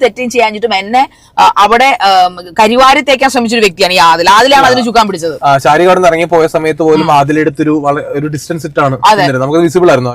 തെറ്റും ചെയ്യാഞ്ഞിട്ടും എന്നെ അവിടെ കരിവാരി തേക്കാൻ ശ്രമിച്ചൊരു വ്യക്തിയാണ് ഈ ആദിൽ. ആദിലാണ് അതിന് ചുക്കാൻ പിടിച്ചത്. ആ, ശാരിക നിന്ന് ഇറങ്ങി പോയ സമയത്ത് പോലും ആദിലെടുത്തൊരു ഒരു ഡിസ്റ്റൻസ് ഇട്ടാണ്. നമുക്ക് വിസിബിൾ ആയിരുന്നു.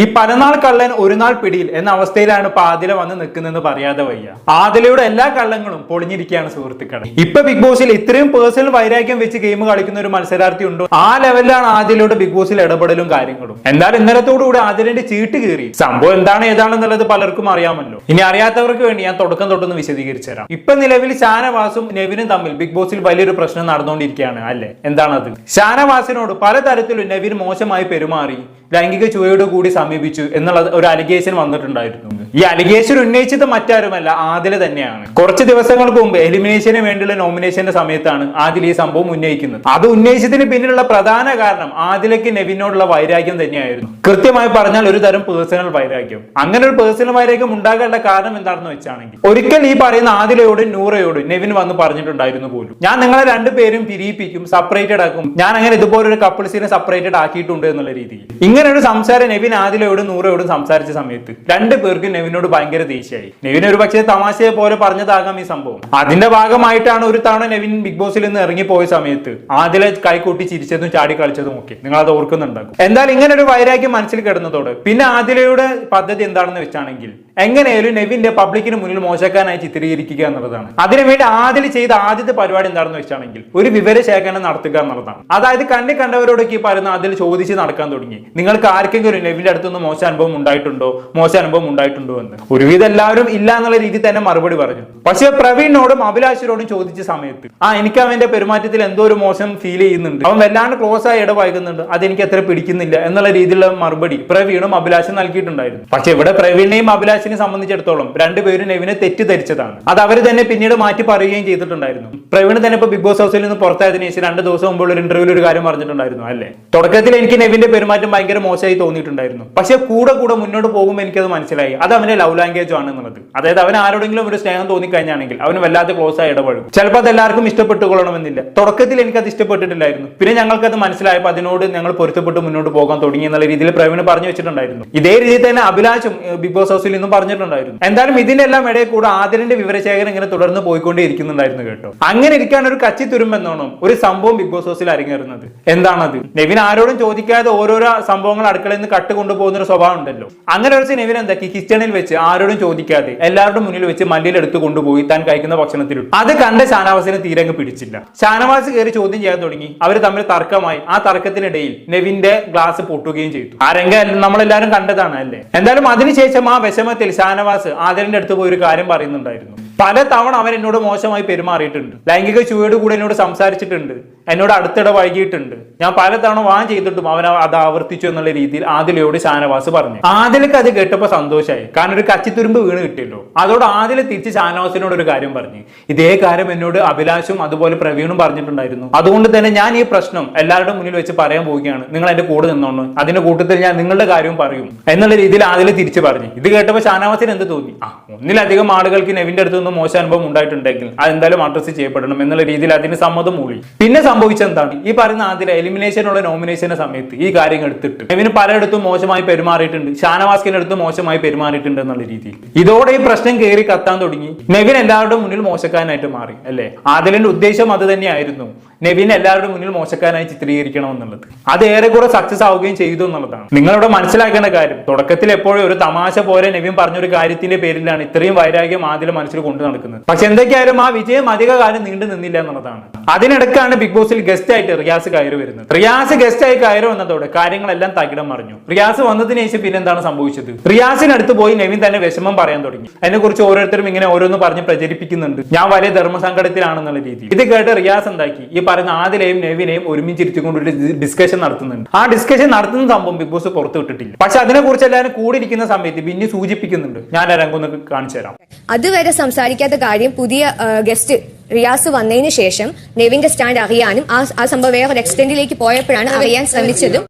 ഈ പലനാൾ കള്ളൻ ഒരു നാൾ പിടിയിൽ എന്ന അവസ്ഥയിലാണ് ഇപ്പൊ ആദില വന്ന് നിൽക്കുന്നതെന്ന് പറയാതെ വയ്യ. ആദിലയുടെ എല്ലാ കള്ളങ്ങളും പൊളിഞ്ഞിരിക്കുകയാണ് സുഹൃത്തുക്കളെ. ഇപ്പൊ ബിഗ് ബോസിൽ ഇത്രയും പേഴ്സണൽ വൈരാഗ്യം വെച്ച് ഗെയിം കളിക്കുന്ന ഒരു മത്സരാർത്ഥി ഉണ്ടോ? ആ ലെവലിലാണ് ആദിലയുടെ ബിഗ് ബോസിൽ ഇടപെടലും കാര്യങ്ങളും. എന്നാൽ ഇന്നലത്തോടു കൂടി ആദിലിന്റെ ചീട്ട് കീറി. സംഭവം എന്താണ് ഏതാണെന്നുള്ളത് പലർക്കും അറിയാമല്ലോ. ഇനി അറിയാത്തവർക്ക് വേണ്ടി ഞാൻ തുടക്കം തൊട്ടൊന്ന് വിശദീകരിച്ചു തരാം. ഇപ്പൊ നിലവിൽ ഷാനവാസും നെവിനും തമ്മിൽ ബിഗ് ബോസിൽ വലിയൊരു പ്രശ്നം നടന്നുകൊണ്ടിരിക്കുകയാണ് അല്ലെ? എന്താണത്? ഷാനവാസിനോട് പലതരത്തിലും നെവിൻ മോശമായി പെരുമാറി ലൈംഗിക ചുവയോട് കൂടി സമീപിച്ചു എന്നുള്ള ഒരു അലിഗേഷൻ വന്നിട്ടുണ്ടായിരുന്നു ഈ അലിഗേഷൻ ഉന്നയിച്ചത് മറ്റാരുമല്ല ആദിൽ തന്നെയാണ്. കുറച്ച് ദിവസങ്ങൾക്ക് മുമ്പ് എലിമിനേഷന് വേണ്ടിയുള്ള നോമിനേഷന്റെ സമയത്താണ് ആദിൽ ഈ സംഭവം ഉന്നയിക്കുന്നത്. അത് ഉന്നയിച്ചതിന് പിന്നിലുള്ള പ്രധാന കാരണം ആദിലയ്ക്ക് നെവിനോടുള്ള വൈരാഗ്യം തന്നെയായിരുന്നു. കൃത്യമായി പറഞ്ഞാൽ ഒരു തരം പേഴ്സണൽ വൈരാഗ്യം. അങ്ങനെ ഒരു പേഴ്സണൽ വൈരാഗ്യം ഉണ്ടാകാനുള്ള കാരണം എന്താണെന്ന് വെച്ചാണെങ്കിൽ ഒരിക്കൽ ഈ പറയുന്ന ആദിലയോട് നൂറയോട് നെവിൻ വന്ന് പറഞ്ഞിട്ടുണ്ടായിരുന്നു പോലും. ഞാൻ നിങ്ങളെ രണ്ടുപേരും പിരിയിപ്പിക്കും സെപ്പറേറ്റഡ് ആക്കും. ഞാൻ അങ്ങനെ ഇതുപോലൊരു കപ്പിൾസിനെ സെപ്പറേറ്റഡ് ആക്കിയിട്ടുണ്ട് എന്നുള്ള രീതിയിൽ. ഇങ്ങനെ ഒരു സംസാരം നെവിൻ ആദിലയോടും നൂറയോടും സംസാരിച്ച സമയത്ത് രണ്ടു പേർക്കും നെവിനോട് ഭയങ്കര ദേഷ്യമായി. നെവിൻ ഒരു പക്ഷേ തമാശയെ പോലെ പറഞ്ഞതാകാം ഈ സംഭവം. അതിന്റെ ഭാഗമായിട്ടാണ് ഒരു തവണ നെവിൻ ബിഗ് ബോസിൽ നിന്ന് ഇറങ്ങി പോയ സമയത്ത് ആദിലെ കൈകൂട്ടി ചിരിച്ചതും ചാടി കളിച്ചതും ഒക്കെ. നിങ്ങൾ അത് ഓർക്കുന്നുണ്ടാകും. എന്തായാലും ഇങ്ങനെ ഒരു വൈരാഗ്യം മനസ്സിൽ കിടന്നതോട് പിന്നെ ആദിലയുടെ പദ്ധതി എന്താണെന്ന് വെച്ചാണെങ്കിൽ എങ്ങനെയായാലും നെവിന്റെ പബ്ലിക്കിന് മുന്നിൽ മോശക്കാനായി ചിത്രീകരിക്കുക എന്നുള്ളതാണ്. അതിനുവേണ്ടി ആദ്യ ചെയ്ത ആദ്യത്തെ പരിപാടി എന്താണെന്ന് വെച്ചാണെങ്കിൽ ഒരു വിവരശേഖരണം നടത്തുക എന്നുള്ളതാണ്. അതായത് കണ്ണി കണ്ടവരോടൊക്കെ ഈ പറയുന്ന അതിൽ ചോദിച്ച് നടക്കാൻ തുടങ്ങി. നിങ്ങൾക്ക് ആർക്കെങ്കിലും നെവിന്റെ അടുത്തുനിന്ന് മോശ അനുഭവം ഉണ്ടായിട്ടുണ്ടോ? മോശം അനുഭവം ഉണ്ടായിട്ടുണ്ടോ എന്ന്. ഒരുവിധം എല്ലാവരും ഇല്ല എന്നുള്ള രീതിയിൽ തന്നെ മറുപടി പറഞ്ഞു. പക്ഷേ പ്രവീണിനോടും അഭിലാഷിനോടും ചോദിച്ച സമയത്ത് ആ എനിക്ക് അവന്റെ പെരുമാറ്റത്തിൽ എന്തോ ഒരു മോശം ഫീൽ ചെയ്യുന്നുണ്ട്. അവൻ വല്ലാണ്ട് ക്ലോസ് ആയി ഇടവായിക്കുന്നുണ്ട് അതെനിക്ക് അത്ര പിടിക്കുന്നില്ല എന്നുള്ള രീതിയിലുള്ള മറുപടി പ്രവീണും അഭിലാഷും നൽകിയിട്ടുണ്ടായിരുന്നു. പക്ഷെ ഇവിടെ പ്രവീണിനെയും അഭിലാഷിനെ സംബന്ധിച്ചിടത്തോളം രണ്ടുപേരും നെവിനെ തെറ്റിദ്ധരിച്ചതാണ്. അത് അവർ തന്നെ പിന്നീട് മാറ്റി പറയുകയും ചെയ്തിട്ടുണ്ടായിരുന്നു. പ്രവീൺ തന്നെ ഇപ്പൊ ബിഗ് ബോസ് ഹൗസിൽ നിന്ന് പുറത്തായതിനു ശേഷം രണ്ട് ദിവസം മുമ്പുള്ള ഒരു ഇന്റർവ്യൂവിൽ ഒരു കാര്യം പറഞ്ഞിട്ടുണ്ടായിരുന്നു അല്ലേ? തുടക്കത്തിൽ എനിക്ക് നെവിന്റെ പെരുമാറ്റം ഭയങ്കര മോശമായി തോന്നിയിട്ടുണ്ടായിരുന്നു. പക്ഷെ കൂടെ കൂടെ മുന്നോട്ട് പോകുമ്പോൾ എനിക്കത് മനസ്സിലായി. അത് അവന്റെ ലവ് ലാംഗ്വേജ് ആണ് എന്നുള്ളത് അതായത് അവൻ ആരോടെങ്കിലും ഒരു സ്നേഹം തോന്നിക്കഴിഞ്ഞാണെങ്കിൽ അവന് വല്ലാതെ ക്ലോസ് ആയി ഇടപഴകും. ചിലപ്പോൾ അത് എല്ലാവർക്കും ഇഷ്ടപ്പെട്ടുകൊള്ളണമെന്നില്ല. തുടക്കത്തിൽ എനിക്ക് അത് ഇഷ്ടപ്പെട്ടിട്ടില്ലായിരുന്നു. പിന്നെ ഞങ്ങൾക്ക് അത് മനസ്സിലായപ്പോൾ അതിനോട് ഞങ്ങൾ പൊരുത്തപ്പെട്ട് മുന്നോട്ട് പോകാൻ തുടങ്ങി എന്നുള്ള രീതിയിൽ പ്രവീണ് പറഞ്ഞു വെച്ചിട്ടുണ്ടായിരുന്നു. ഇതേ രീതിയിൽ തന്നെ അഭിലാഷും ബിഗ് ബോസ് ഹൗസിൽ നിന്നും പറഞ്ഞിട്ടുണ്ടായിരുന്നു. എന്തായാലും ഇതിന്റെ എല്ലാം ഇടയിൽ കൂടെ ആദരന്റെ വിവരശേഖരം ഇങ്ങനെ തുടർന്ന് പോയിക്കൊണ്ടേ ഇരിക്കുന്നുണ്ടായിരുന്നു കേട്ടോ. അങ്ങനെ ഇരിക്കാൻ ഒരു കച്ചി തുരുമ്പെന്നോണം ഒരു സംഭവം ബിഗ് ബോസ് ഹൗസിൽ അരങ്ങേറുന്നത്. എന്താണത്? നെവിൻ ആരോടും ചോദിക്കാതെ ഓരോരോ സംഭവങ്ങൾ അടുക്കളയിൽ നിന്ന് കട്ട് കൊണ്ടുപോകുന്ന ഒരു സ്വഭാവം ഉണ്ടല്ലോ അങ്ങനെ ഒരു സിനിമയിൽ എന്താക്കി കിച്ചണിൽ വെച്ച് ആരോടും ചോദിക്കാതെ എല്ലാവരുടെ മുന്നിൽ വെച്ച് മല്ലിയിൽ കൊണ്ടുപോയി താൻ കഴിക്കുന്ന ഭക്ഷണത്തിൽ അത് കണ്ട ഷാനവാസിന് തീരെ പിടിച്ചില്ല. ഷാനവാസ് കയറി ചോദ്യം ചെയ്യാൻ തുടങ്ങി. അവർ തമ്മിൽ തർക്കമായി. ആ തർക്കത്തിനിടയിൽ നെവിന്റെ ഗ്ലാസ് പൊട്ടുകയും ചെയ്തു. ആ രംഗം നമ്മളെല്ലാരും കണ്ടതാണ് അല്ലേ? എന്തായാലും അതിനുശേഷം ആ വിഷമത്തിൽ ഷാനവാസ് ആദരന്റെ അടുത്ത് പോയി ഒരു കാര്യം പറയുന്നുണ്ടായിരുന്നു. പല തവണ അവൻ എന്നോട് മോശമായി പെരുമാറിയിട്ടുണ്ട്. ലൈംഗിക ചുവയോട് കൂടെ എന്നോട് സംസാരിച്ചിട്ടുണ്ട്. എന്നോട് അടുത്തിടെ വൈകിയിട്ടുണ്ട്. ഞാൻ പല തവണ വാൻ ചെയ്തിട്ടും അവൻ അത് ആവർത്തിച്ചു എന്നുള്ള രീതിയിൽ ആദിലയോട് ഷാനവാസ് പറഞ്ഞു. ആദിലക്ക് അത് കേട്ടപ്പോ സന്തോഷമായി കാരണം ഒരു കച്ചിത്തുരുമ്പ് വീണ് കിട്ടിയല്ലോ. അതോട് ആദില തിരിച്ച് ഷാനവാസിനോട് ഒരു കാര്യം പറഞ്ഞു. ഇതേ കാര്യം എന്നോട് അഭിലാഷും അതുപോലെ പ്രവീണും പറഞ്ഞിട്ടുണ്ടായിരുന്നു. അതുകൊണ്ട് തന്നെ ഞാൻ ഈ പ്രശ്നം എല്ലാവരുടെ മുന്നിൽ വെച്ച് പറയാൻ പോവുകയാണ്. നിങ്ങൾ എന്റെ കൂടെ നിന്നോണ്ട് അതിന്റെ കൂട്ടത്തിൽ ഞാൻ നിങ്ങളുടെ കാര്യവും പറയും. എന്നുള്ള രീതിയിൽ ആദില തിരിച്ചു പറഞ്ഞു. ഇത് കേട്ടപ്പോൾ ഷാനവാസിന് എന്ത് തോന്നി? ആ ഒന്നിലധികം ആളുകൾക്ക് നെവിന്റെ അടുത്ത് നിന്നും മോശം അനുഭവം ഉണ്ടായിട്ടുണ്ടെങ്കിൽ അതെന്തായാലും അഡ്രസ് ചെയ്യപ്പെടണം എന്നുള്ള രീതിയിൽ അതിന് സമ്മതം മൂളി. പിന്നെ സംഭവിച്ചെന്താണ്? ഈ പറയുന്ന എലിമിനേഷൻ എലിമിനേഷനുള്ള നോമിനേഷന്റെ സമയത്ത് ഈ കാര്യങ്ങൾ എടുത്തിട്ട്. നെവിന് പലയിടത്തും മോശമായി പെരുമാറിയിട്ടുണ്ട്. ഷാനവാസ്കിന്റെ അടുത്ത് മോശമായി പെരുമാറിയിട്ടുണ്ട് എന്നുള്ള രീതിയിൽ. ഇതോടെ ഈ പ്രശ്നം കയറി കത്താൻ തുടങ്ങി. നെവിൻ എല്ലാവരുടെ മുന്നിൽ മോശക്കാരനായിട്ട് മാറി അല്ലേ? ആദിലിന്റെ ഉദ്ദേശം അത് തന്നെയായിരുന്നു. നെവിൻ എല്ലാവരുടെ മുന്നിൽ മോശക്കാരനായി ചിത്രീകരിക്കണം എന്നുള്ളത് അത് ഏറെക്കുറെ സക്സസ് ആവുകയും ചെയ്തു എന്നുള്ളതാണ്. നിങ്ങളിവിടെ മനസ്സിലാക്കേണ്ട കാര്യം തുടക്കത്തിൽ എപ്പോഴും ഒരു തമാശ പോലെ നെവിൻ പറഞ്ഞൊരു കാര്യത്തിന്റെ പേരിലാണ് ഇത്രയും വൈരാഗ്യം ആദ്യം മനസ്സിൽ കൊണ്ടു നടക്കുന്നത്. പക്ഷെ എന്തൊക്കെയായാലും ആ വിജയം അധിക കാലം നീണ്ടു നിന്നില്ല എന്നുള്ളതാണ്. അതിനിടക്കാണ് ബിഗ് ബോസിൽ ഗസ്റ്റ് ആയിട്ട് റിയാസ് കയറി വരുന്നത്. റിയാസ് ഗസ്റ്റ് ആയി കയറി വന്നതോടെ കാര്യങ്ങളെല്ലാം തകിടം മറിഞ്ഞു. റിയാസ് വന്നതിന് ശേഷം പിന്നെ എന്താണ് സംഭവിച്ചത്? റിയാസിനടുത്ത് പോയി നെവിൻ തന്നെ വിഷമം പറയാൻ തുടങ്ങി. അതിനെ കുറിച്ച് ഓരോരുത്തരും ഇങ്ങനെ ഓരോന്ന് പറഞ്ഞ് പ്രചരിപ്പിക്കുന്നുണ്ട്. ഞാൻ വലിയ ധർമ്മസങ്കടത്തിലാണെന്നുള്ള രീതി ഇത് കേട്ട് റിയാസ് എന്താക്കി? ഈ പറയുന്ന ആദിലെയും നെവിനെയും ഒരുമിച്ചിരുത്തിക്കൊണ്ട് ഒരു ഡിസ്കഷൻ നടത്തുന്നുണ്ട്. ആ ഡിസ്കഷൻ നടത്തുന്ന സംഭവം ബിഗ് ബോസ് പുറത്തു വിട്ടിട്ടില്ല. പക്ഷെ അതിനെ കുറിച്ച് എല്ലാവരും കൂടിയിരിക്കുന്ന സമയത്ത് ബിന്നി സൂചിപ്പിക്കുന്നുണ്ട്. ഞാൻ രംഗം കാണിച്ചു തരാം. അതുവരെ സംസാരിക്കാത്ത കാര്യം പുതിയ ഗസ്റ്റ് റിയാസ് വന്നതിന് ശേഷം നെവിന്റെ സ്റ്റാൻഡ് അറിയാനും ആ സംഭവം വേറെ എക്സ്റ്റെൻഡിലേക്ക് പോയപ്പോഴാണ് അറിയാൻ ശ്രമിച്ചതും.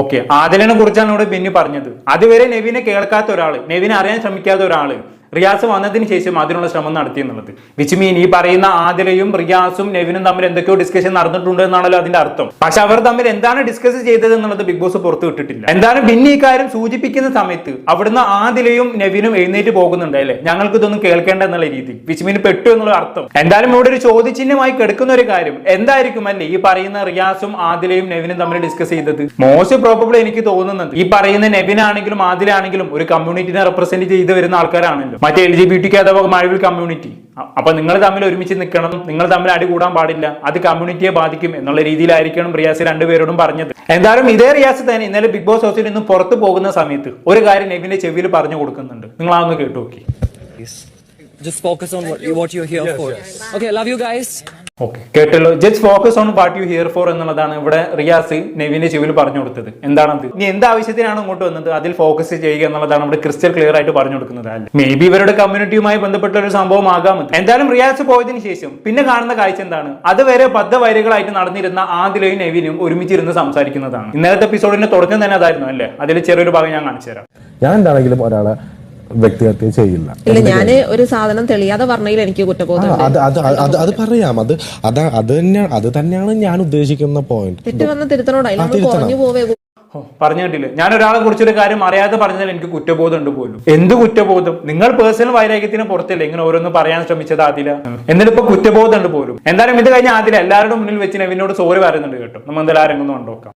ഓക്കെ ആദിലിനെ കുറിച്ചാണ് ഇവിടെ ബിന്നി പറഞ്ഞത്. അതുവരെ നെവിനെ കേൾക്കാത്ത ഒരാൾ നെവിനെ അറിയാൻ ശ്രമിക്കാത്ത ഒരാൾ റിയാസ് വന്നതിന് ശേഷം അതിനുള്ള ശ്രമം നടത്തി എന്നുള്ളത്. വിച്ച് മീൻ ഈ പറയുന്ന ആദിലയും റിയാസും നെവിനും തമ്മിൽ എന്തൊക്കെയോ ഡിസ്കഷൻ നടന്നിട്ടുണ്ട് എന്നാണല്ലോ അതിന്റെ അർത്ഥം. പക്ഷെ അവർ തമ്മിൽ എന്താണ് ഡിസ്കസ് ചെയ്തത് എന്നുള്ളത് ബിഗ് ബോസ് പുറത്തു വിട്ടിട്ടില്ല. എന്താണ് പിന്നെ ഈ കാര്യം സൂചിപ്പിക്കുന്ന സമയത്ത് അവിടുന്ന് ആദിലയും നെവിനും എഴുന്നേറ്റ് പോകുന്നുണ്ട് അല്ലേ? ഞങ്ങൾക്ക് ഇതൊന്നും കേൾക്കേണ്ട എന്നുള്ള രീതി. വിച്ച് മീൻ പെട്ടു എന്നുള്ള അർത്ഥം. എന്തായാലും ഇവിടെ ഒരു ചോദ്യചിഹ്നമായി കിടക്കുന്ന ഒരു കാര്യം. എന്തായിരിക്കും അല്ലേ ഈ പറയുന്ന റിയാസും ആദിലയും നെവിനും തമ്മിൽ ഡിസ്കസ് ചെയ്തത്? മോസ്റ്റ് പ്രോബബിൾ എനിക്ക് തോന്നുന്നത് ഈ പറയുന്ന നെവിനാണെങ്കിലും ആദിലാണെങ്കിലും ഒരു കമ്മ്യൂണിറ്റിനെ റെപ്രസെന്റ് ചെയ്ത് വരുന്ന ആൾക്കാരാണല്ലോ. മറ്റേ എൽ ജി ബി ടിക്ക് അഥവാ മഴവിൽ കമ്മ്യൂണിറ്റി അപ്പൊ നിങ്ങൾ തമ്മിൽ ഒരുമിച്ച് നിൽക്കണം. നിങ്ങൾ തമ്മിൽ അടി കൂടാൻ പാടില്ല. അത് കമ്മ്യൂണിറ്റിയെ ബാധിക്കും എന്നുള്ള രീതിയിലായിരിക്കണം റിയാസ് രണ്ടുപേരോടും പറഞ്ഞത്. എന്തായാലും ഇതേ റിയാസ് തന്നെ ഇന്നലെ ബിഗ് ബോസ് ഹൗസിൽ നിന്നും പുറത്തു പോകുന്ന സമയത്ത് ഒരു കാര്യം നെവിന്റെ ചെവിയിൽ പറഞ്ഞു കൊടുക്കുന്നുണ്ട്. നിങ്ങൾ അതൊന്ന് കേട്ടു നോക്കി. Just focus on what, what you're here for. Okay, love you guys. Okay കേട്ടല്ലോ. Just focus on what you hear for എന്നുള്ളതാണ് ഇവിടെ റിയാസ് നെവിന്റെ ചെവിയിൽ പറഞ്ഞു കൊടുത്തത്. എന്താണത്? ഇനി എന്ത് ആവശ്യത്തിനാണ് ഇങ്ങോട്ട് വന്നത്? അതിൽ ഫോക്കസ് ചെയ്യുക എന്നുള്ളതാണ് ഇവിടെ ക്രിസ്റ്റൽ ക്ലിയർ ആയിട്ട് പറഞ്ഞു കൊടുക്കുന്നത്. അല്ല? മേ ബി ഇവരുടെ കമ്മ്യൂണിറ്റിയുമായി ബന്ധപ്പെട്ട ഒരു സംഭവം ആകാമെന്ന് എന്തായാലും റിയാസ് പോയതിന് ശേഷം പിന്നെ കാണുന്ന കാഴ്ച എന്താണ്? അതുവരെ ബദ്ധവൈരികളായിട്ട് നടന്നിരുന്ന ആദിലയും നെവിനും ഒരുമിച്ചിരുന്ന് സംസാരിക്കുന്നതാണ്. ഇന്നലത്തെ എപ്പിസോഡിന്റെ തുടക്കം തന്നെ അതായിരുന്നു അല്ലേ? അതിൽ ചെറിയൊരു ഭാഗം ഞാൻ കാണിച്ചു തരാം ഞാൻ എന്താണെങ്കിലും ഒരാളെ വ്യക്തിഹത്യ ചെയ്യില്ല. ഇല്ല ഞാൻ ഒരു സാധനം തെളിയാതെ പറഞ്ഞതിൽ എനിക്ക് കുറ്റബോധം അത് അത് അത് അത് പറയാം. അത് അതാ അത് തന്നെയാണ് അത് തന്നെയാണ് ഞാൻ ഉദ്ദേശിക്കുന്ന പോയിന്റ് തെറ്റ് വന്ന തിരുത്തണോടാ നമ്മൾ. കുറഞ്ഞു പോവേ പറഞ്ഞു കേട്ടില്ലേ? ഞാൻ ഒരാളെ കുറിച്ചൊരു കാര്യം അറിയാതെ പറഞ്ഞതിൽ എനിക്ക് കുറ്റബോധം ഉണ്ട് പോലും. എന്ത് കുറ്റബോധം? നിങ്ങൾ പേഴ്സണൽ വൈരാഗ്യത്തിന് പുറത്തില്ല? ഇങ്ങനെ ഓരോന്ന് പറയാൻ ശ്രമിച്ചത് ആദില. എന്നിട്ട് ഇപ്പൊ കുറ്റബോധം ഉണ്ട് പോലും. എന്തായാലും ഇത് കഴിഞ്ഞ ആദില എല്ലാവരുടെ മുന്നിൽ വെച്ച് നെവിനോട് സോറി പറയുന്നുണ്ട് കേട്ടോ. നമ്മൾ എന്തായാലും ആരെങ്കിലും കണ്ടോക്കാം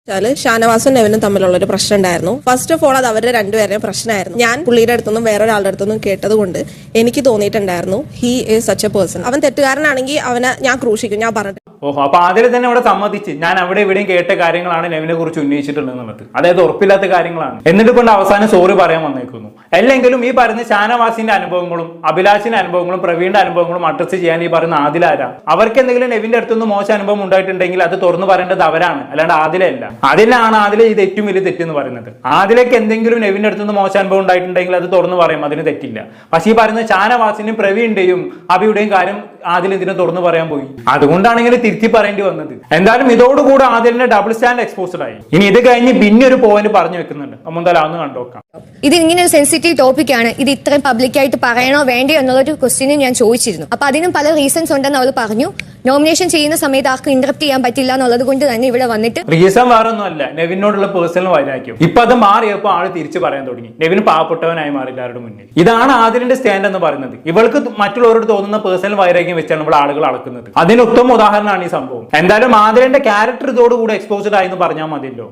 ഷാനവാസും നെവിനും തമ്മിലുള്ള ഒരു പ്രശ്നം ഉണ്ടായിരുന്നു. ഫസ്റ്റ് ഓഫ് ഓൾ അത് അവരുടെ രണ്ടുപേരുടെയും പ്രശ്നമായിരുന്നു. ഞാൻ പുള്ളിയുടെ അടുത്തൊന്നും വേറൊരാളുടെ അടുത്തൊന്നും കേട്ടത് കൊണ്ട് എനിക്ക് തോന്നിയിട്ടുണ്ടായിരുന്നു he is such a person അവൻ തെറ്റുകാരനാണെങ്കിൽ അവനെ ഞാൻ ക്രൂശിക്കും ഞാൻ പറഞ്ഞു ഓഹോ അപ്പൊ ആദ്യം തന്നെ ഇവിടെ സമ്മതിച്ച് ഞാൻ അവിടെ ഇവിടെയും കേട്ട കാര്യങ്ങളാണ് നെവിനെ കുറിച്ച് ഉന്നയിച്ചിട്ടുള്ളത് എന്നുള്ളത് അതായത് ഉറപ്പില്ലാത്ത കാര്യങ്ങളാണ്. എന്നിട്ട് കൊണ്ട് അവസാനം സോറി പറയാൻ വന്നേക്കുന്നു. അല്ലെങ്കിലും ഈ പറയുന്ന ഷാനവാസിന്റെ അനുഭവങ്ങളും അഭിലാഷിന്റെ അനുഭവങ്ങളും പ്രവീണിന്റെ അനുഭവങ്ങളും അഡ്രസ് ചെയ്യാൻ ഈ പറയുന്ന ആദിലാരാ അവർക്ക് എന്തെങ്കിലും നെവിന്റെ അടുത്തുനിന്ന് മോശം അനുഭവം ഉണ്ടായിട്ടുണ്ടെങ്കിൽ അത് തുറന്നു പറയേണ്ടത് അവരാണ്. അല്ലാണ്ട് ആദിലല്ല അതിലാണ് ആദില ഇത് ഏറ്റവും വലിയ തെറ്റെന്ന് പറയുന്നത്. ആദിലേക്ക് എന്തെങ്കിലും നെവിന്റെ അടുത്തുനിന്ന് മോശം അനുഭവം ഉണ്ടായിട്ടുണ്ടെങ്കിൽ അത് തുറന്നു പറയും. അതിന് തെറ്റില്ല. പക്ഷേ ഈ പറയുന്ന ഷാനവാസിന്റെയും പ്രവീണിന്റെയും അഭിയുടെയും കാര്യം ആദിൽ ഇതിനെ തുറന്നു പറയാൻ പോയി? അതുകൊണ്ടാണ് ഇങ്ങനെ തിരുത്തി പറയേണ്ടി വന്നത്. എന്തായാലും ഇതോടുകൂടെ ആദിലിന്റെ ഡബിൾ സ്റ്റാൻഡ് എക്സ്പോസ്ഡ് ആയി. ഇനി ഇത് കഴിഞ്ഞ് പിന്നെ ഒരു പോയിന്റ് പറഞ്ഞു വെക്കുന്നുണ്ട്. നമ്മൾ എന്തായാലും അതൊന്ന് കണ്ടോക്കാം ഇത് ഇങ്ങനെ ഒരു സെൻസിറ്റീവ് ടോപ്പിക് ആണ്. ഇത് ഇത്രയും പബ്ലിക്കായിട്ട് പറയണോ വേണ്ടയോ എന്നുള്ളൊരു ക്വസ്റ്റ്യനും ഞാൻ ചോദിച്ചിരുന്നു. അപ്പൊ അതിനും പല റീസൺസ് ഉണ്ടെന്ന് അവർ പറഞ്ഞു. നോമിനേഷൻ ചെയ്യുന്ന സമയത്ത് ആർക്കും ഇന്ററപ്റ്റ് ചെയ്യാൻ പറ്റില്ല എന്നുള്ളത് കൊണ്ട് തന്നെ ഇവിടെ വന്നിട്ട് റീസൺ വേറെ ഒന്നുമല്ല നെവിനോടുള്ള പേഴ്സണൽ വൈരാഗ്യം. ഇപ്പൊ അത് മാറിയപ്പോ ആൾ തിരിച്ചു പറയാൻ തുടങ്ങി. നെവിൻ പാവപ്പെട്ടവനായി മാറി എല്ലാവരുടെ മുന്നിൽ. ഇതാണ് ആദിലിന്റെ സ്റ്റാൻഡ് എന്ന് പറയുന്നത്. ഇവൾക്ക് മറ്റുള്ളവരോട് തോന്നുന്ന പേഴ്സണൽ വൈരാഗ്യം വെച്ചാണ് ഇവിടെ ആളുകൾ അളക്കുന്നത്. അതിന് ഉത്തമ ഉദാഹരണമാണ് ഈ സംഭവം. എന്തായാലും ആദിലിന്റെ ക്യാരക്ടർ ഇതോടുകൂടി എക്സ്പോസ്ഡ് ആയി എന്ന് പറഞ്ഞാൽ മതിയല്ലോ.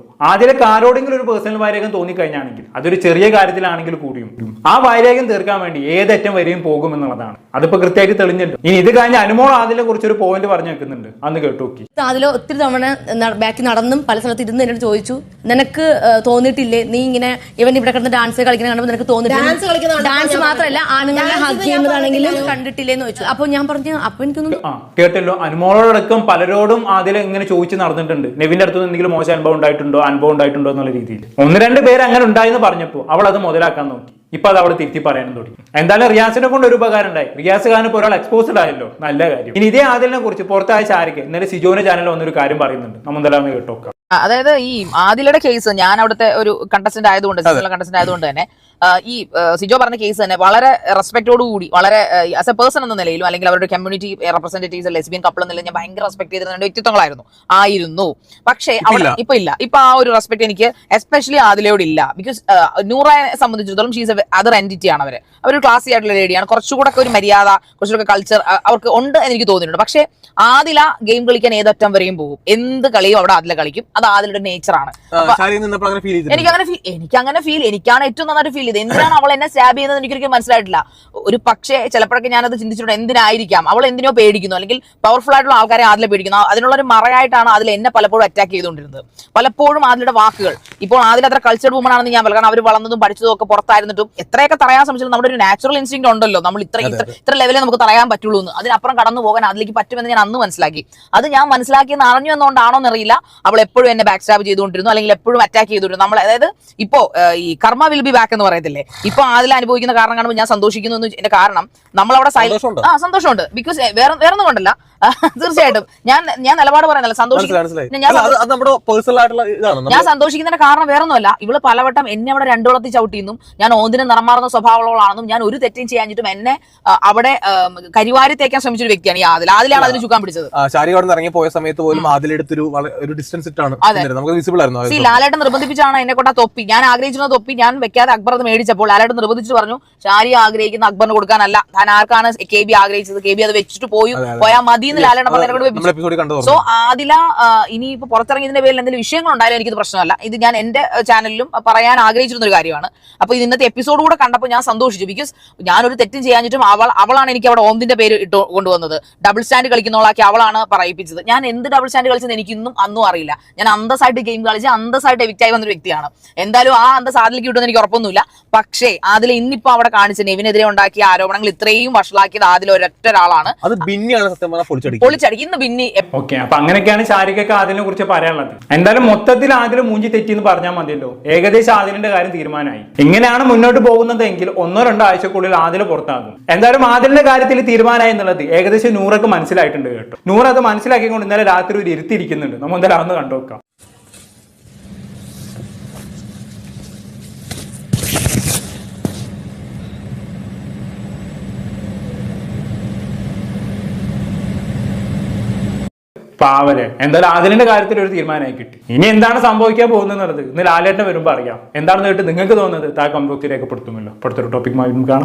ആരോടെങ്കിലും ഒരു പേഴ്സണൽ വൈരാഗ്യം തോന്നിക്കഴിഞ്ഞാണെങ്കിൽ അതൊരു ചെറിയ കാര്യത്തിലാണെങ്കിൽ കൂടിയും ആ വൈരാഗ്യം തീർക്കാൻ വേണ്ടി ഏതറ്റം വരെയും പോകും എന്നുള്ളതാണ്. അതിപ്പോ കൃത്യമായിട്ട് തെളിഞ്ഞല്ലോ ഇനി ഇത് കഴിഞ്ഞ അനുമോൾ ആദിലെ കുറിച്ച് ഒരു പോയിന്റ് പറഞ്ഞു വെക്കുന്നുണ്ട്. അന്ന് കേട്ടു നോക്കി. അതിലോ ഒത്തിരി തവണ ബാക്കി നടന്നും പല സ്ഥലത്ത് ഇരുന്ന് എന്നോട് ചോദിച്ചു നിനക്ക് തോന്നിയിട്ടില്ലേ? നീ ഇങ്ങനെ ഇവൻ ഇവിടെ കിടന്ന് ഡാൻസ് കളിക്കുന്ന കാണുമ്പോൾ നിനക്ക് തോന്നിട്ടില്ല കണ്ടപ്പോൾ ഡാൻസ് മാത്രമല്ല ആണുങ്ങളെ Dance ഹഗ് ചെയ്യുന്നതാണെങ്കിലും ചോദിച്ചു. അപ്പൊ ഞാൻ പറഞ്ഞു അപ്പൊ എനിക്കൊന്നും ആ കേട്ടല്ലോ. അനുമോളോടക്കം പലരോടും ആദ്യം ഇങ്ങനെ ചോദിച്ചു നടന്നിട്ടുണ്ട്. നെവിന്റെ അടുത്ത് എന്തെങ്കിലും മോശം അനുഭവം ഉണ്ടായിട്ടുണ്ടോ? അനുഭവം ഉണ്ടായിട്ടുണ്ടോ? എന്നുള്ള രീതിയിൽ. ഒന്ന് രണ്ട് പേര് അങ്ങനെ ഉണ്ടായെന്ന് പറഞ്ഞപ്പോൾ അവൾ അത് മുതലാക്കാൻ നോക്കി. ഇപ്പൊ അത് അവൾ തിരുത്തി പറയാനും തുടങ്ങി. എന്തായാലും റിയാസിനെ കൊണ്ട് ഒരു ഉപകാരം ഉണ്ടായി. റിയാസ് ഖാൻ ഇപ്പോൾ ഒരാൾ എക്സ്പോസ്ഡ് ആയല്ലോ. നല്ല കാര്യം. ഇനി ഇതേ ആദിലിനെ കുറിച്ച് പുറത്തായ ആർക്ക് ഇന്നലെ സിജോന ചാനലിൽ വന്നൊരു കാര്യം പറയുന്നുണ്ട്. നമ്മൾ എന്തായാലും കേട്ടോക്കാം. അതായത് ഈ ആദിലയുടെ കേസ് ഞാൻ അവിടുത്തെ ഒരു കണ്ടസ്റ്റന്റ് ആയതുകൊണ്ട് കണ്ടസ്റ്റന്റ് ആയതുകൊണ്ട് തന്നെ ഈ സിജോ പറഞ്ഞ കേസ് തന്നെ വളരെ റെസ്പെക്റ്റോടു കൂടി വളരെ ആസ് എ പേഴ്സൺ എന്ന നിലയിലും അല്ലെങ്കിൽ അവരുടെ കമ്മ്യൂണിറ്റി റെപ്രസെന്റേറ്റീവ്സ് ലെസ്ബിയൻ കപ്പിൾ എന്ന ഞാൻ ഭയങ്കര റെസ്പെക്ട് ചെയ്തിരുന്ന രണ്ട് വ്യക്തിത്വങ്ങളായിരുന്നു. ആയിരുന്നു. പക്ഷേ അവിടെ ഇപ്പൊ ഇല്ല. ഇപ്പൊ ആ ഒരു റെസ്പെക്ട് എനിക്ക് എസ്പെഷ്യലി ആദിലയോട് ഇല്ല. ബിക്കോസ് നൂറയെ സംബന്ധിച്ചിടത്തോളം ഷീസ് അതർ എന്റിറ്റി ആണ് അവർ. അവർ ക്ലാസി ആയിട്ടുള്ള ലേഡിയാണ് കുറച്ചുകൂടെ ഒരു മര്യാദ കുറച്ചുകൂടെ കൾച്ചർ അവർക്ക് ഉണ്ട് എന്ന് എനിക്ക് തോന്നിയിട്ടുണ്ട്. പക്ഷേ ആദില ഗെയിം കളിക്കാൻ ഏതറ്റം വരെയും പോകും. എന്ത് കളിയും അവിടെ ആദില കളിക്കും. അത് ആദിലയുടെ നേച്ചറാണ് എനിക്ക് അങ്ങനെ ഫീൽ എനിക്ക് അങ്ങനെ ഫീൽ എനിക്കാണ് ഏറ്റവും നന്നായിട്ട് ഫീൽ ചെയ്തത് എന്തിനാണ് അവൾ എന്നെ സ്റ്റാബ് ചെയ്യുന്നത് എനിക്കൊരിക്കലും മനസ്സിലായിട്ടില്ല. ഒരു പക്ഷേ ചിലപ്പോഴൊക്കെ ഞാനത് ചിന്തിച്ചിട്ടുണ്ട് എന്തിനായിരിക്കാം? അവൾ എന്തിനോ പേടിക്കുന്നു അല്ലെങ്കിൽ പവർഫുൾ ആയിട്ടുള്ള ആൾക്കാരെ ആദ്യം പേടിക്കുന്നു. അതിനുള്ള ഒരു മറയായിട്ടാണ് അതിൽ എന്നെ പലപ്പോഴും അറ്റാക്ക് ചെയ്തുകൊണ്ടിരുന്നത്. പലപ്പോഴും അതിലുള്ള വാക്കുകൾ. ഇപ്പോൾ ആദ്യം അത്ര കൾച്ചർഡ് വുമൺ ആണെന്ന് ഞാൻ പറയാം കാരണം അവർ വളർന്നതും പഠിച്ചതും ഒക്കെ പുറത്തായിരുന്നിട്ടും എത്രയൊക്കെ തറയാൻ ശ്രമിച്ചാലും നമ്മുടെ ഒരു നാച്ചുറൽ ഇൻസ്റ്റിങ് ഉണ്ടല്ലോ. നമ്മൾ ഇത്ര ഇത്ര ഇത്ര ലെവലിൽ നമുക്ക് തറയാൻ പറ്റുള്ളൂ എന്ന്. അതിനപ്പുറം കടന്നു പോകാൻ അതിലേക്ക് പറ്റുമെന്ന് ഞാൻ അന്ന് മനസ്സിലാക്കി. അത് ഞാൻ മനസ്സിലാക്കിയെന്ന് അറിഞ്ഞു എന്നുകൊണ്ടാണോ എന്നറിയില്ല അവൾ എപ്പോഴും എന്നെ ബാക്ക് സ്റ്റാബ് ചെയ്തുകൊണ്ടിരുന്നു അല്ലെങ്കിൽ എപ്പോഴും അറ്റാക്ക് ചെയ്തുകൊണ്ടിരുന്നു. നമ്മൾ അതായത് ഇപ്പോ ഈ കർമ്മ വിൽ ബി ബാക്ക് എന്ന് പറയുന്നത് പറയത്തില്ലേ? ഇപ്പൊ അതിൽ അനുഭവിക്കുന്ന കാരണം കാണുമ്പോൾ ഞാൻ സന്തോഷിക്കുന്നു എന്ന് കാരണം നമ്മൾ അവിടെ ആ സന്തോഷമുണ്ട്. ബിക്കോസ് വേറെ വേറെ ഒന്നും കൊണ്ടല്ല. തീർച്ചയായിട്ടും. ഞാൻ ഞാൻ നിലപാട് പറയുന്നില്ല സന്തോഷിക്കുന്നു ഞാൻ സന്തോഷിക്കുന്നതിന്റെ കാരണം വേറെ ഒന്നുമല്ല. ഇവൾ പലവട്ടം എന്നെ അവിടെ രണ്ടോളത്തിൽ ചവിട്ടിയെന്നും ഞാൻ ഓന്തിന് നിറമാർന്ന സ്വഭാവമുള്ളവളാണെന്നും ഞാൻ ഒരു തെറ്റും ചെയ്യാഞ്ഞിട്ടും എന്നെ അവിടെ കരിവാരി തേക്കാൻ ശ്രമിച്ചൊരു വ്യക്തിയാണ് ഈ ആദിൽ ആദിലാണ് അതിന് ചുക്കാൻ പിടിച്ചത്. ഇറങ്ങി പോയ സമയത്ത് പോലും അതിലെടുത്തൊരു വള- ഒരു ഡിസ്റ്റൻസ് ഇട്ടാണ്. നമുക്ക് വിസിബിൾ ആയിരുന്നു ലാലേട്ടൻ നിർബന്ധിപ്പിച്ചാണ് എന്നെ കൊണ്ട് തൊപ്പി. ഞാൻ ആഗ്രഹിച്ചിരുന്ന തൊപ്പി ഞാൻ വെക്കാതെ അക്ബർ അത് മേടിച്ചപ്പോൾ ലാലേട്ടൻ നിർബന്ധിച്ചു പറഞ്ഞു ഷാരി ആഗ്രഹിക്കുന്ന അക്ബറിന് കൊടുക്കാനല്ല. താൻ ആർക്കാണ് കെ ബി ആഗ്രഹിച്ചത്? കെ ബി അത് വെച്ചിട്ട് പോയി പോയാൽ മതി എന്ന് കണ്ടു സോ ആദില ഇനി ഇപ്പൊ പുറത്തിറങ്ങിയതിന്റെ പേരിൽ എന്തെങ്കിലും വിഷയങ്ങൾ ഉണ്ടായാലും എനിക്കിത് പ്രശ്നമല്ല. ഇത് ഞാൻ എന്റെ ചാനലിലും പറയാൻ ആഗ്രഹിച്ചിരുന്ന ഒരു കാര്യമാണ്. അപ്പൊ ഇത് ഇന്നത്തെ എപ്പിസോഡ് കൂടെ കണ്ടപ്പോൾ ഞാൻ സന്തോഷിച്ചു. ബിക്കോസ് ഞാനൊരു തെറ്റും ചെയ്യാഞ്ഞിട്ടും അവൾ അവളാണ് എനിക്ക് അവിടെ ഓന്തിന്റെ പേര് ഇട്ട് കൊണ്ടുവന്നത്. ഡബിൾ സ്റ്റാൻഡ് കളിക്കുന്നവളാക്കി അവളാണ് പറയിപ്പിച്ചത്. ഞാൻ എന്ത് ഡബിൾ സ്റ്റാൻഡ് കളിച്ചെന്ന് എനിക്ക് ഇന്നും അന്നും അറിയില്ല. ഞാൻ അന്തസ്സായിട്ട് ഗെയിം കളിച്ച് അന്തസ്സായിട്ട് എവിക്റ്റായി വന്നൊരു വ്യക്തിയാണ്. എന്തായാലും ആ അന്തസ് ആദിലേക്ക് കിട്ടുമെന്ന് എനിക്ക് ഉറപ്പൊന്നുമില്ല. പക്ഷേ അതിൽ ഇന്നിപ്പോ അവിടെ കാണിച്ച നെവിനെതിരെ ഉണ്ടാക്കിയ ആരോപണങ്ങൾ ഇത്രയും വഷളാക്കിയത് അതിൽ ഒരൊറ്റ ഒരാളാണ് അത് ബിന്നിയാണ് സത്യം പറഞ്ഞാൽ പൊളിച്ചടിക്ക്. ഇന്ന് ബിന്നി ഓക്കെ അപ്പൊ അങ്ങനെയൊക്കെയാണ് ശാരികക്ക് ആദിലിനെ കുറിച്ച് പറയാനുള്ളത്. എന്തായാലും മൊത്തത്തിൽ ആദിൽ മൂഞ്ചി തെറ്റിന്ന് പറഞ്ഞാൽ മതിയല്ലോ. ഏകദേശം ആദിലിന്റെ കാര്യം തീരുമാനമായി. ഇങ്ങനെയാണ് മുന്നോട്ട് പോകുന്നതെങ്കിൽ ഒന്നോ രണ്ടോ ആഴ്ചക്കുള്ളിൽ ആദിൽ പുറത്താകും. എന്തായാലും ആദിലിന്റെ കാര്യത്തിൽ തീരുമാനമായി എന്നുള്ളത് ഏകദേശം നൂറൊക്കെ മനസ്സിലായിട്ടുണ്ട് കേട്ടോ. നൂറ് അത് മനസ്സിലാക്കിക്കൊണ്ട് ഇന്നലെ രാത്രി ഒരു ഇരുത്തിയിരിക്കുന്നുണ്ട് നമ്മൾ എന്തായാലും അതൊന്ന് കണ്ടുനോക്കാം പാവലെ എന്തായാലും ആദിലിന്റെ കാര്യത്തിൽ ഒരു തീരുമാനമായി കിട്ടി. ഇനി എന്താണ് സംഭവിക്കാൻ പോകുന്നത് ഇന്ന് ലാലേട്ടൻ വരുമ്പോൾ അറിയാം. എന്താണെന്ന് കേട്ട് നിങ്ങൾക്ക് തോന്നുന്നത് താ കമ്പോക്തി രേഖപ്പെടുത്തുമല്ലോ. അടുത്തൊരു ടോപ്പിക്കുമായി കാണാം.